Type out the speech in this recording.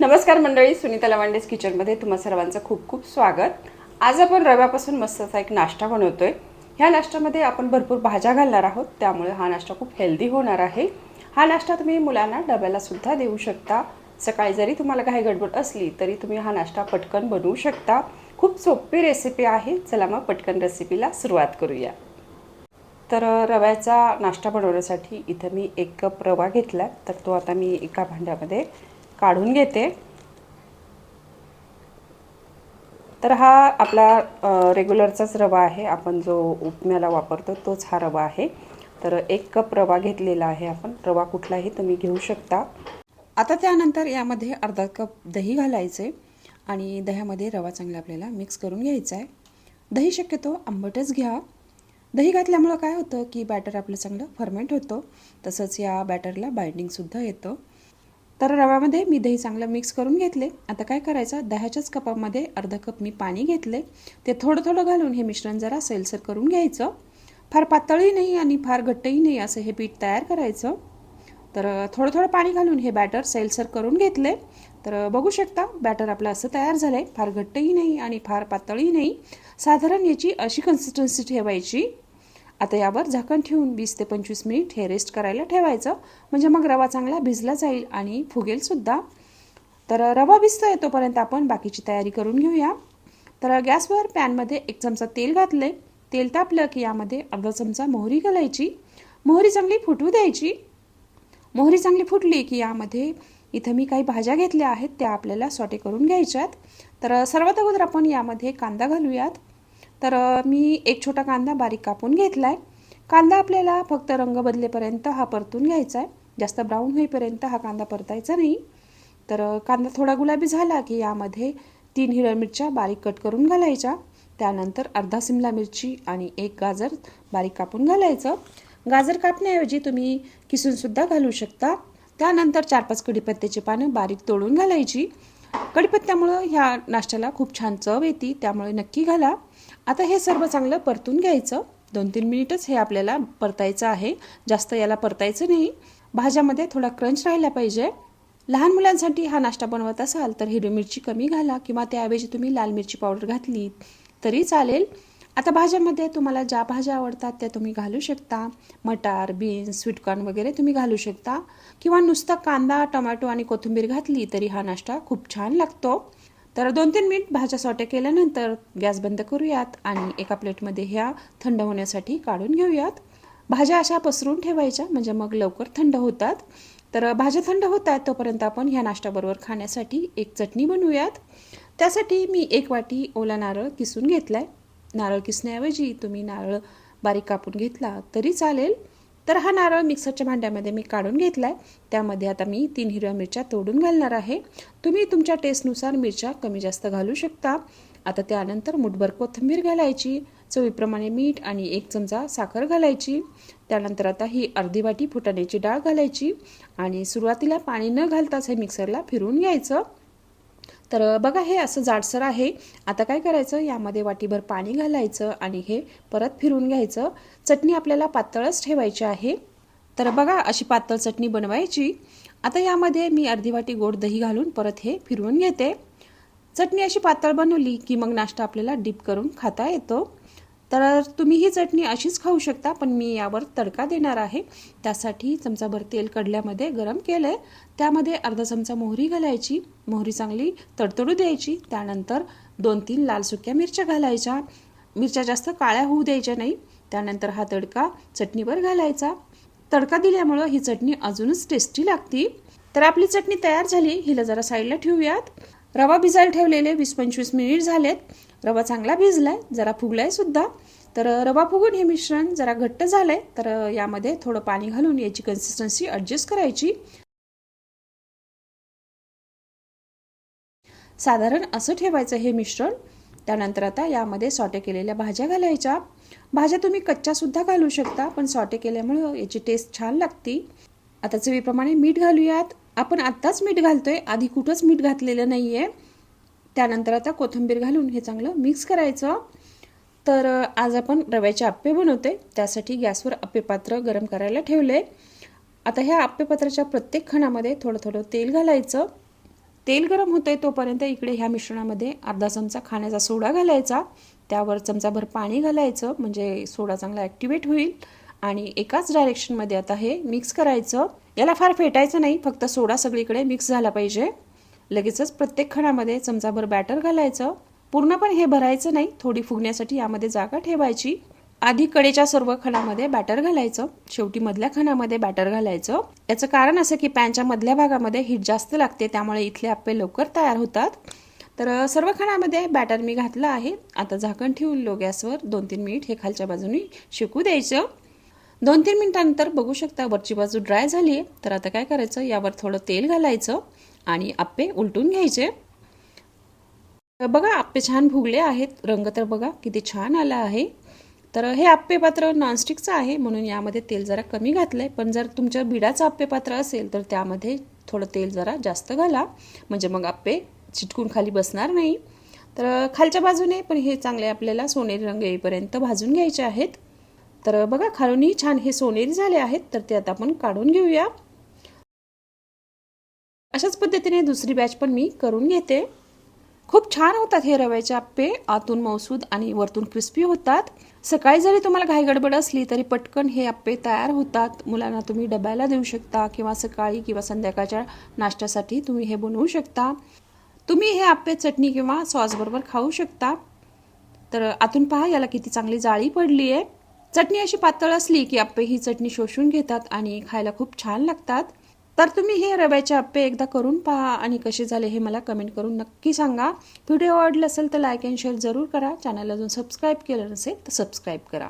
नमस्कार मंडळी सुनीता लवांडेस किचनमध्ये तुम्हा सर्वांचं खूप खूप स्वागत. आज आपण रव्यापासून मस्त असा एक नाश्ता बनवतोय. ह्या नाश्त्यामध्ये आपण भरपूर भाज्या घालणार आहोत त्यामुळे हा नाश्ता खूप हेल्दी होणार आहे. हा नाश्ता तुम्ही मुलांना डब्याला सुद्धा देऊ शकता. सकाळी जरी तुम्हाला काही गडबड असली तरी तुम्ही हा नाश्ता पटकन बनवू शकता. खूप सोपी रेसिपी आहे. चला मग पटकन रेसिपीला सुरुवात करूया. तर रव्याचा नाश्ता बनवण्यासाठी इथं मी एक कप रवा घेतला तर तो आता मी एका भांड्यामध्ये काढून घेते. तर हा आपला रेग्युलरचाच रवा आहे. आपण जो उपम्याला वापरतो तोच हा रवा आहे. तर एक कप रवा घेतलेला आहे आपण. रवा कुठलाही तुम्ही घेऊ शकता. आता त्यानंतर यामध्ये अर्धा कप दही घालायचे आणि दह्यामध्ये रवा चांगला आपल्याला मिक्स करून घ्यायचा आहे. दही शक्यतो आंबटच घ्या. दही घातल्यामुळं काय होतं की बॅटर आपलं चांगलं फर्मेंट होतं. तसंच या बॅटरला बाइंडिंगसुद्धा येतं. तर रव्यामध्ये मी दही चांगलं मिक्स करून घेतले. आता काय करायचं? दह्याच्याच कपामध्ये अर्धा कप मी पाणी घेतले ते थोडं थोडं घालून हे मिश्रण जरा सैलसर करून घ्यायचं. फार पातळही नाही आणि फार घट्टही नाही असं हे पीठ तयार करायचं. तर थोडं थोडं पाणी घालून हे बॅटर सैलसर करून घेतले तर बघू शकता बॅटर आपलं असं तयार झालं आहे फार घट्टही नाही आणि फार पातळही नाही. साधारण याची अशी कन्सिस्टन्सी ठेवायची. आता यावर झाकण ठेवून वीस ते पंचवीस मिनिट हे रेस्ट करायला ठेवायचं. म्हणजे मग रवा चांगला भिजला जाईल आणि फुगेलसुद्धा तर रवा भिजता येतोपर्यंत आपण बाकीची तयारी करून घेऊया. तर गॅसवर पॅनमध्ये एक चमचा तेल घातले तेल तापलं की यामध्ये अर्धा चमचा मोहरी घालायची. मोहरी चांगली फुटू द्यायची. मोहरी चांगली फुटली की यामध्ये इथं मी काही भाज्या घेतल्या आहेत त्या आपल्याला सॉटे करून घ्यायच्यात. तर सर्वात अगोदर आपण यामध्ये कांदा घालूयात. तर मी एक छोटा कांदा बारीक कापून घेतला आहे कांदा आपल्याला फक्त रंग बदलेपर्यंत हा परतून घ्यायचा आहे जास्त ब्राऊन होईपर्यंत हा कांदा परतायचा नाही. तर कांदा थोडा गुलाबी झाला की यामध्ये तीन हिरव्या मिरच्या बारीक कट करून घालायच्या. त्यानंतर अर्धा सिमला मिरची आणि एक गाजर बारीक कापून घालायचं. गाजर कापण्याऐवजी तुम्ही किसूनसुद्धा घालू शकता. त्यानंतर चार पाच कढीपत्त्याची पानं बारीक तोडून घालायची. कढीपत्त्यामुळं ह्या नाश्त्याला खूप छान चव येते त्यामुळे नक्की घाला. आता हे सर्व चांगलं परतून घ्यायचं. दोन तीन मिनिटच हे आपल्याला परतायचं आहे. जास्त याला परतायचं नाही. भाज्यामध्ये थोडा क्रंच राहिला पाहिजे. लहान मुलांसाठी हा नाश्ता बनवत असाल तर हिरवी मिरची कमी घाला किंवा त्याऐवजी तुम्ही लाल मिरची पावडर घातली तरी चालेल. आता भाज्यामध्ये तुम्हाला ज्या भाज्या आवडतात त्या तुम्ही घालू शकता. मटार बीन्स स्वीटकॉर्न वगैरे तुम्ही घालू शकता. किंवा नुसता कांदा टोमॅटो आणि कोथिंबीर घातली तरी हा नाश्ता खूप छान लागतो. तर दोन तीन मिनिट भाज्या सॉटे केल्यानंतर गॅस बंद करूयात आणि एका प्लेटमध्ये ह्या थंड होण्यासाठी काढून घेऊयात. भाज्या अशा पसरून ठेवायच्या म्हणजे मग लवकर थंड होतात. तर भाज्या थंड होत आहेत तोपर्यंत आपण ह्या नाश्त्याबरोबर खाण्यासाठी एक चटणी बनवूयात. त्यासाठी मी एक वाटी ओला नारळ किसून घेतला आहे नारळ किसण्याऐवजी तुम्ही नारळ बारीक कापून घेतला तरी चालेल. तर हा नारळ मिक्सरच्या भांड्यामध्ये मी काढून घेतला आहे त्यामध्ये आता मी तीन हिरव्या मिरच्या तोडून घालणार आहे. तुम्ही तुमच्या टेस्टनुसार मिरच्या कमी जास्त घालू शकता. आता त्यानंतर मुठभर कोथिंबीर घालायची चवीप्रमाणे मीठ आणि एक चमचा साखर घालायची. त्यानंतर आता ही अर्धी वाटी फुटाण्याची डाळ घालायची आणि सुरुवातीला पाणी न घालताच हे मिक्सरला फिरून घ्यायचं. तर बघा हे असं जाडसर आहे. आता काय करायचं? यामध्ये वाटीभर पाणी घालायचं आणि हे परत फिरून घ्यायचं. चटणी आपल्याला पातळच ठेवायची आहे. तर बघा अशी पातळ चटणी बनवायची. आता यामध्ये मी अर्धी वाटी गोड दही घालून परत हे फिरवून घेते. चटणी अशी पातळ बनवली की मग नाश्ता आपल्याला डिप करून खाता येतो. तर तुम्ही ही चटणी अशीच खाऊ शकता पण मी यावर तडका देणार आहे. त्यासाठी चमचाभर तेल कडल्यामध्ये गरम केलं आहे त्यामध्ये अर्धा चमचा मोहरी घालायची. मोहरी चांगली तडतडू द्यायची. त्यानंतर दोन तीन लाल सुक्या मिरच्या घालायच्या. मिरच्या जास्त काळ्या होऊ द्यायच्या नाही. त्यानंतर हा तडका चटणीवर घालायचा. तडका दिल्यामुळं ही चटणी अजूनच टेस्टी लागती. तर आपली चटणी तयार झाली. हिला जरा साईडला ठेवूयात. रवा भिजायला ठेवलेले वीस पंचवीस मिनिट झालेत. रवा चांगला भिजलाय जरा फुगलाय सुद्धा. तर रवा फुगून हे मिश्रण जरा घट्ट झालंय. तर यामध्ये थोडं पाणी घालून याची कन्सिस्टन्सी ॲडजस्ट करायची. साधारण असं ठेवायचं हे मिश्रण. त्यानंतर आता यामध्ये सॉटे केलेल्या भाज्या घालायच्या. भाज्या तुम्ही कच्च्या सुद्धा घालू शकता पण सॉटे केल्यामुळं याची टेस्ट छान लागती. आता चवीप्रमाणे मीठ घालूयात. आपण आत्ताच मीठ घालतोय. आधी कुठंच मीठ घातलेलं नाही आहे त्यानंतर आता कोथिंबीर घालून हे चांगलं मिक्स करायचं. तर आज आपण रव्याचे आप्पे बनवते त्यासाठी गॅसवर आप्पे पात्र गरम करायला ठेवले. आता ह्या अप्पेपात्राच्या प्रत्येक खणामध्ये थोडं थोडं तेल घालायचं. तेल गरम होतंय तोपर्यंत इकडे ह्या मिश्रणामध्ये अर्धा चमचा खाण्याचा सोडा घालायचा. त्यावर चमचाभर पाणी घालायचं. म्हणजे सोडा चांगला ॲक्टिवेट होईल. आणि एकाच डायरेक्शनमध्ये आता हे मिक्स करायचं. याला फार फेटायचं नाही फक्त सोडा सगळीकडे मिक्स झाला पाहिजे. लगेचच प्रत्येक खणामध्ये चमचाभर बॅटर घालायचं. पूर्णपणे हे भरायचं नाही थोडी फुगण्यासाठी यामध्ये जागा ठेवायची. आधी कडेच्या सर्व खणामध्ये बॅटर घालायचं. शेवटी मधल्या खणामध्ये बॅटर घालायचं. याचं कारण असं की पॅनच्या मधल्या भागामध्ये हीट जास्त लागते त्यामुळे इथले आप्पे लवकर तयार होतात. तर सर्व खणामध्ये बॅटर मी घातलं आहे. आता झाकण ठेवून लो गॅसवर दोन तीन मिनिट हे खालच्या बाजूनी शिकू द्यायचं. दोन तीन मिनिटांनंतर बघू शकता वरची बाजू ड्राय झाली आहे तर आता काय करायचं? यावर थोडं तेल घालायचं आणि आप्पे उलटून घ्यायचे. बघा आप्पे छान भुगले आहेत. रंग तर बघा किती छान आला आहे. तर हे आप्पे पात्र नॉनस्टिकचं आहे म्हणून यामध्ये तेल जरा कमी घातलं आहे पण जर तुमच्या बिडाचं आप्पे पात्र असेल तर त्यामध्ये थोडं तेल जरा जास्त घाला. म्हणजे मग आप्पे चिटकून खाली बसणार नाही. तर खालच्या बाजूने पण हे चांगले आपल्याला सोनेरी रंग येईपर्यंत भाजून घ्यायचे आहेत. तर बघा खालूनही छान हे सोनेरी झाले आहेत तर ते आता आपण काढून घेऊया. अशाच पद्धतीने दुसरी बॅच पण मी करून घेते. खूप छान होतात हे रव्याचे आप्पे. आतून मौसूद आणि वरतून क्रिस्पी होतात. सकाळी जरी तुम्हाला घाई गडबड असली तरी पटकन हे आप्पे तयार होतात. मुलांना तुम्ही डब्याला देऊ शकता किंवा सकाळी किंवा संध्याकाळच्या नाश्त्यासाठी तुम्ही हे बनवू शकता. तुम्ही हे आप्पे चटणी किंवा सॉसबरोबर खाऊ शकता. तर आतून पहा याला किती चांगली जाळी पडली आहे चटणी अशी पातळ असली की आप्पे ही चटणी शोषून घेतात आणि खायला खूप छान लागतात. तर तुम्ही हे रव्याचे आप्पे एकदा करून पहा आणि कसे झाले हे मला कमेंट करून नक्की सांगा. व्हिडिओ आवडला असेल तर लाईक अँड शेअर जरूर करा. चॅनल अजून सबस्क्राईब केलं नसेल तर सबस्क्राईब करा.